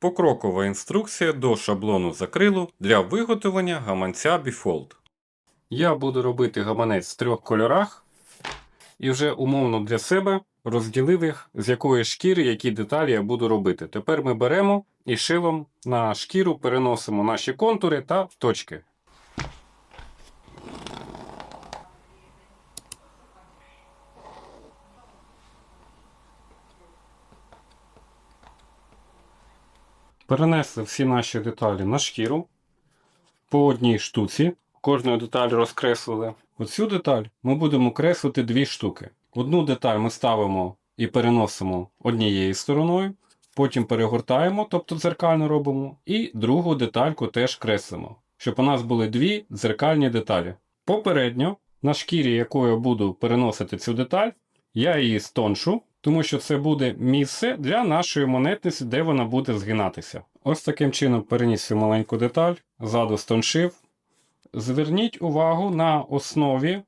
Покрокова інструкція до шаблону закрилу для виготовлення гаманця Bifold. Я буду робити гаманець в трьох кольорах і вже умовно для себе розділив їх, з якої шкіри, які деталі я буду робити. Тепер ми беремо і шилом на шкіру переносимо наші контури та точки. Перенесли всі наші деталі на шкіру по одній штуці. Кожну деталь розкреслили. Оцю деталь ми будемо креслити дві штуки. Одну деталь ми ставимо і переносимо однією стороною, потім перегортаємо, тобто дзеркально робимо, і другу детальку теж креслимо, щоб у нас були дві дзеркальні деталі. Попередньо, на шкірі, якою буду переносити цю деталь, я її стоншу, тому що це буде місце для нашої монетниці, де вона буде згинатися. Ось таким чином переніс цю маленьку деталь, ззаду стоншив. Зверніть увагу на основі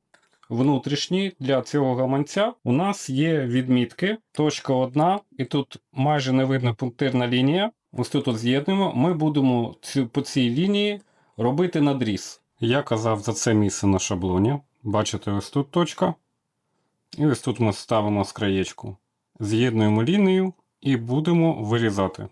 внутрішній для цього гаманця. У нас є відмітки, точка одна, і тут майже не видно пунктирна лінія. Ось тут з'єднуємо. Ми будемо цю, по цій лінії робити надріз. Я казав за це місце на шаблоні. Бачите, ось тут точка. І ось тут ми ставимо з краєчку. З'єднуємо лінію і будемо вирізати.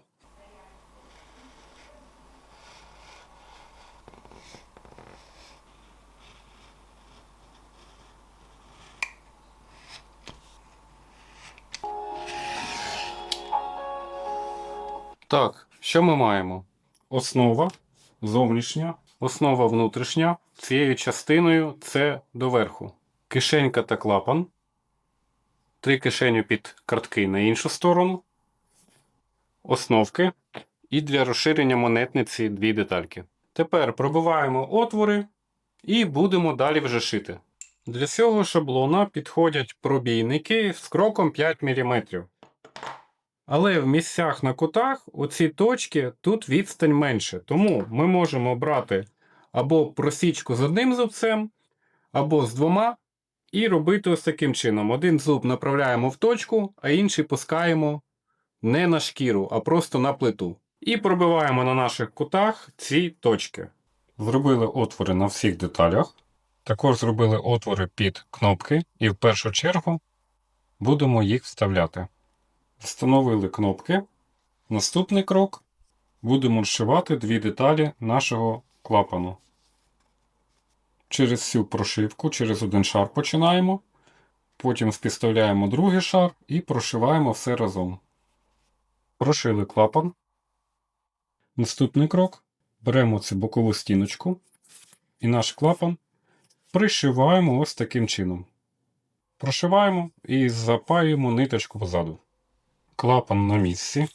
Так, що ми маємо? Основа зовнішня, основа внутрішня. Цією частиною це доверху. Кишенька та клапан. Три кишені під картки на іншу сторону. Основки. І для розширення монетниці дві детальки. Тепер пробиваємо отвори і будемо далі вже шити. Для цього шаблона підходять пробійники з кроком 5 мм. Але в місцях на кутах оці точки тут відстань менше. Тому ми можемо брати або просічку з одним зубцем, або з двома, і робити ось таким чином. Один зуб направляємо в точку, а інший пускаємо не на шкіру, а просто на плиту. І пробиваємо на наших кутах ці точки. Зробили отвори на всіх деталях. Також зробили отвори під кнопки, і в першу чергу будемо їх вставляти. Встановили кнопки. Наступний крок будемо розшивати дві деталі нашого клапану. Через всю прошивку, через один шар починаємо. Потім співставляємо другий шар і прошиваємо все разом. Прошили клапан. Наступний крок. Беремо цю бокову стіночку і наш клапан пришиваємо ось таким чином. Прошиваємо і запаюємо ниточку позаду. Клапан на місці.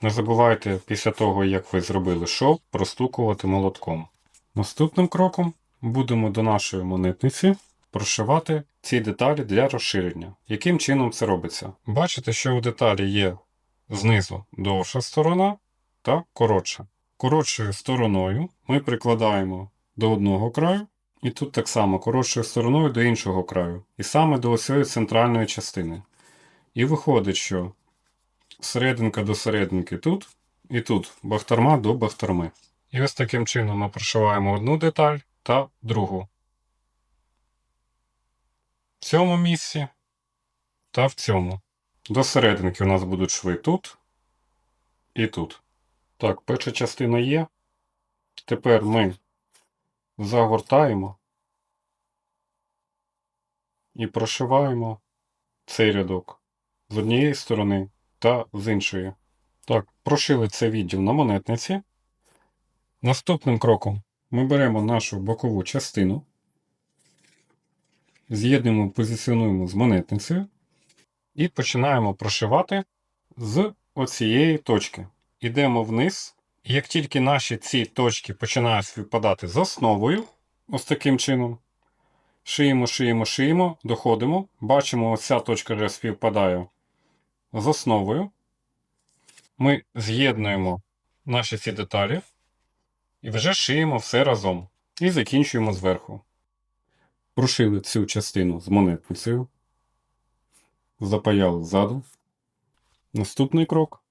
Не забувайте після того, як ви зробили шов, простукувати молотком. Наступним кроком будемо до нашої монетниці прошивати ці деталі для розширення. Яким чином це робиться? Бачите, що у деталі є знизу довша сторона та коротша. Коротшою стороною ми прикладаємо до одного краю, і тут так само коротшою стороною до іншого краю. І саме до ось центральної частини. І виходить, що серединка до серединки тут, і тут бахтарма до бахтарми. І ось таким чином ми прошиваємо одну деталь та другу. В цьому місці та в цьому. До серединки у нас будуть шви тут і тут. Так, перша частина є. Тепер ми загортаємо і прошиваємо цей рядок з однієї сторони та з іншої. Так, прошили цей відділ на монетниці. Наступним кроком ми беремо нашу бокову частину, з'єднуємо, позиціонуємо з монетницею і починаємо прошивати з оцієї точки. Йдемо вниз. Як тільки наші ці точки починають співпадати з основою, ось таким чином, шиємо, шиємо, шиємо, доходимо. Бачимо, ось ця точка вже співпадає з основою. Ми з'єднуємо наші ці деталі і вже шиємо все разом. І закінчуємо зверху. Прошили цю частину з монетницею. Запаяли ззаду. Наступний крок.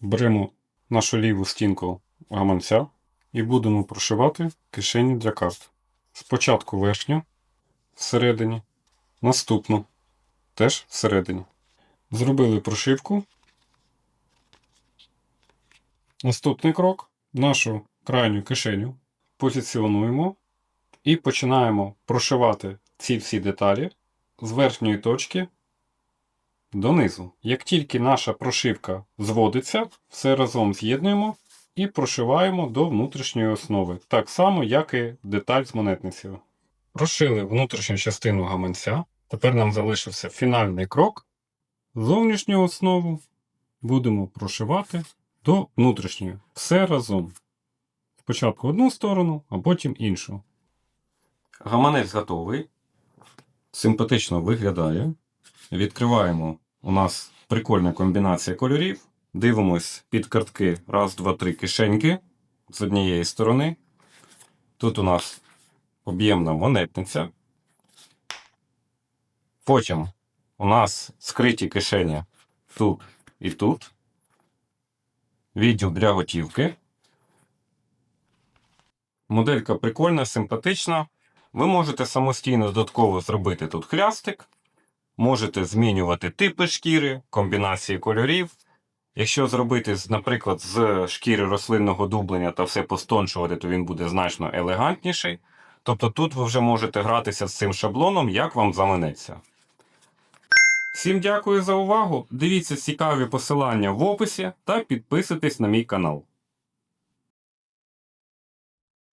Беремо нашу ліву стінку гаманця і будемо прошивати кишені для карт. Спочатку верхню всередині, наступну теж всередині. Зробили прошивку. Наступний крок нашу крайню кишеню позиціонуємо і починаємо прошивати ці всі деталі з верхньої точки донизу. Як тільки наша прошивка зводиться, все разом з'єднуємо і прошиваємо до внутрішньої основи, так само, як і деталь з монетницею. Прошили внутрішню частину гаманця. Тепер нам залишився фінальний крок. Зовнішню основу будемо прошивати до внутрішньої. Все разом. Спочатку одну сторону, а потім іншу. Гаманець готовий. Симпатично виглядає. Відкриваємо. У нас прикольна комбінація кольорів. Дивимось під картки. Раз, два, три кишеньки з однієї сторони. Тут у нас об'ємна монетниця. Потім у нас скриті кишені тут і тут. Відділ для готівки. Моделька прикольна, симпатична. Ви можете самостійно додатково зробити тут хлястик. Можете змінювати типи шкіри, комбінації кольорів. Якщо зробити, наприклад, з шкіри рослинного дублення та все постончувати, то він буде значно елегантніший. Тобто тут ви вже можете гратися з цим шаблоном, як вам заманеться. Всім дякую за увагу. Дивіться цікаві посилання в описі та підписуйтесь на мій канал.